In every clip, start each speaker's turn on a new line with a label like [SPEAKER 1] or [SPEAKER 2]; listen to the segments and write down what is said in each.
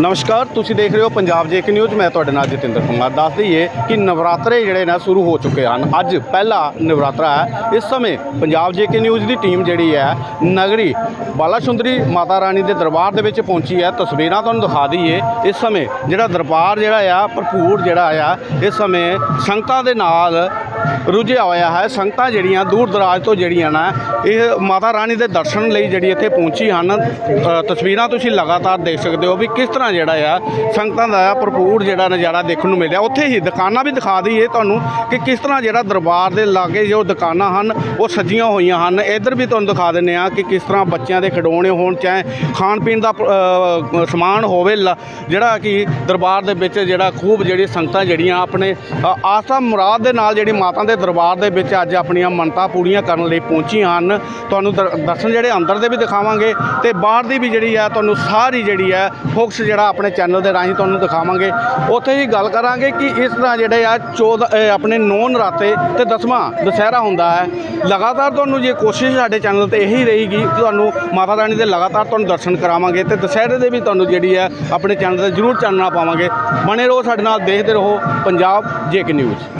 [SPEAKER 1] ਨਮਸਕਾਰ, ਤੁਸੀਂ ਦੇਖ ਰਹੇ ਹੋ ਪੰਜਾਬ ਜੇਕ ਨਿਊਜ਼। ਮੈਂ ਤੁਹਾਡੇ ਨਾਲ ਜਤਿੰਦਰ ਕੁਮਾਰ। ਦੱਸ ਦਈਏ ਕਿ ਨਵਰਾਤਰੇ ਜਿਹੜੇ ਨੇ ਸ਼ੁਰੂ ਹੋ ਚੁੱਕੇ ਹਨ। ਅੱਜ ਪਹਿਲਾ ਨਵਰਾਤਰਾ ਹੈ। ਇਸ ਸਮੇਂ ਪੰਜਾਬ ਜੇਕ ਨਿਊਜ਼ ਦੀ ਟੀਮ ਜਿਹੜੀ ਹੈ, ਨਗਰੀ ਬਾਲਾ ਸੁੰਦਰੀ ਮਾਤਾ ਰਾਣੀ ਦੇ ਦਰਬਾਰ ਦੇ ਵਿੱਚ ਪਹੁੰਚੀ ਹੈ। ਤਸਵੀਰਾਂ ਤੁਹਾਨੂੰ ਦਿਖਾ ਦਈਏ। ਇਸ ਸਮੇਂ ਜਿਹੜਾ ਦਰਬਾਰ ਜਿਹੜਾ ਆ, ਭਰਪੂਰ ਜਿਹੜਾ ਆ, ਇਸ ਸਮੇਂ ਸੰਗਤਾਂ ਦੇ ਨਾਲ ਰੁਝਿਆ ਹੋਇਆ ਹੈ। ਸੰਗਤਾਂ ਜਿਹੜੀਆਂ ਦੂਰ ਦਰਾਜ ਤੋਂ ਜਿਹੜੀਆਂ ਨਾ ਇਹ ਮਾਤਾ ਰਾਣੀ ਦੇ ਦਰਸ਼ਨ ਲਈ ਜਿਹੜੀ ਇੱਥੇ ਪਹੁੰਚੀ ਹਨ। ਤਸਵੀਰਾਂ ਤੁਸੀਂ ਲਗਾਤਾਰ ਦੇਖ ਸਕਦੇ ਹੋ ਵੀ ਕਿਸ ਤਰ੍ਹਾਂ ਜਿਹੜਾ ਆ ਸੰਗਤਾਂ ਦਾ ਭਰਪੂਰ ਜਿਹੜਾ ਨਜ਼ਾਰਾ ਦੇਖਣ ਨੂੰ ਮਿਲਿਆ। ਉੱਥੇ ਹੀ ਦੁਕਾਨਾਂ ਵੀ ਦਿਖਾ ਦਈਏ ਤੁਹਾਨੂੰ ਕਿ ਕਿਸ ਤਰ੍ਹਾਂ ਜਿਹੜਾ ਦਰਬਾਰ ਦੇ ਲਾਗੇ ਜੋ ਦੁਕਾਨਾਂ ਹਨ ਉਹ ਸਜੀਆਂ ਹੋਈਆਂ ਹਨ। ਇੱਧਰ ਵੀ ਤੁਹਾਨੂੰ ਦਿਖਾ ਦਿੰਨੇ ਆ ਕਿ ਕਿਸ ਤਰ੍ਹਾਂ ਬੱਚਿਆਂ ਦੇ ਖਿਡੌਣੇ ਹੋਣ ਚਾਹੇ ਖਾਣ ਪੀਣ ਦਾ ਸਮਾਨ ਹੋਵੇ ਲ- ਜਿਹੜਾ ਕਿ ਦਰਬਾਰ ਦੇ ਵਿੱਚ ਜਿਹੜਾ ਖੂਬ ਜਿਹੜੀ ਸੰਗਤਾਂ ਜਿਹੜੀਆਂ ਆਪਣੇ ਅ, ਆਸਾ ਮੁਰਾਦ ਦੇ ਨਾਲ ਜਿਹੜੀ ਮਾਤਾ ਦੇ ਦਰਬਾਰ ਦੇ ਵਿੱਚ ਅੱਜ ਆਪਣੀਆਂ ਮੰਨਤਾਂ ਪੂਰੀਆਂ ਕਰਨ ਲਈ ਪਹੁੰਚੀਆਂ ਹਨ। ਤੁਹਾਨੂੰ ਦਰ- ਦਰਸ਼ਨ ਜਿਹੜੇ ਅੰਦਰ ਦੇ ਵੀ ਦਿਖਾਵਾਂਗੇ ਤੇ ਬਾਹਰ ਦੀ ਵੀ ਜਿਹੜੀ ਆ ਤੁਹਾਨੂੰ ਸਾਰੀ ਜਿਹੜੀ ਆ ਫੋਕਸ ਜਿਹੜਾ ਆਪਣੇ ਚੈਨਲ ਦੇ ਰਾਹੀਂ ਤੁਹਾਨੂੰ ਦਿਖਾਵਾਂਗੇ। ਉੱਥੇ ਹੀ ਗੱਲ ਕਰਾਂਗੇ ਕਿ ਇਸ ਤਰ੍ਹਾਂ ਜਿਹੜੇ ਆ 14 ਆਪਣੇ ਨੌ ਨਰਾਤੇ ਤੇ ਦਸਵਾਂ ਦੁਸਹਿਰਾ ਹੁੰਦਾ ਹੈ। ਲਗਾਤਾਰ ਤੁਹਾਨੂੰ ਜੇ ਕੋਸ਼ਿਸ਼ ਸਾਡੇ ਚੈਨਲ ਤੇ ਇਹੀ ਰਹੇਗੀ ਕਿ ਤੁਹਾਨੂੰ ਮਾਤਾ ਰਾਣੀ ਦੇ ਲਗਾਤਾਰ ਤੁਹਾਨੂੰ ਦਰਸ਼ਨ ਕਰਾਵਾਂਗੇ ਤੇ ਦੁਸਹਿਰੇ ਦੇ ਵੀ ਤੁਹਾਨੂੰ ਜਿਹੜੀ ਹੈ ਆਪਣੇ ਚੈਨਲ ਤੇ ਜ਼ਰੂਰ ਚਾਨਣਾ ਪਾਵਾਂਗੇ। ਬਣੇ ਰਹੋ ਸਾਡੇ ਨਾਲ, ਦੇਖਦੇ ਰਹੋ ਪੰਜਾਬ ਜੇਕੇ ਨਿਊਜ਼।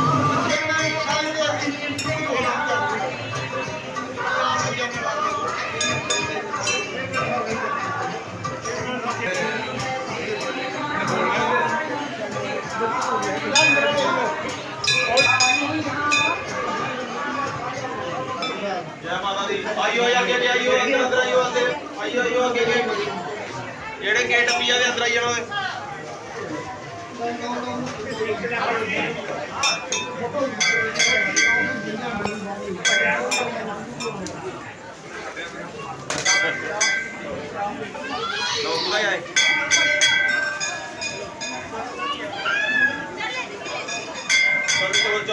[SPEAKER 2] ਦੀ ਆਈਓ ਅੱਗੇ ਅੱਗੇ ਆਈਓ, ਅੰਦਰ ਅੰਦਰ ਆਈਓ ਅੰਦਰ। ਆਈਓ ਆਈਓ, ਅੱਗੇ ਅੱਗੇ ਜਿਹੜੇ ਗੇਟ ਪੀਆ ਦੇ ਅੰਦਰ ਆਈ ਜਾਣਾ ਓਏ ਲੋਕ ਆਏ।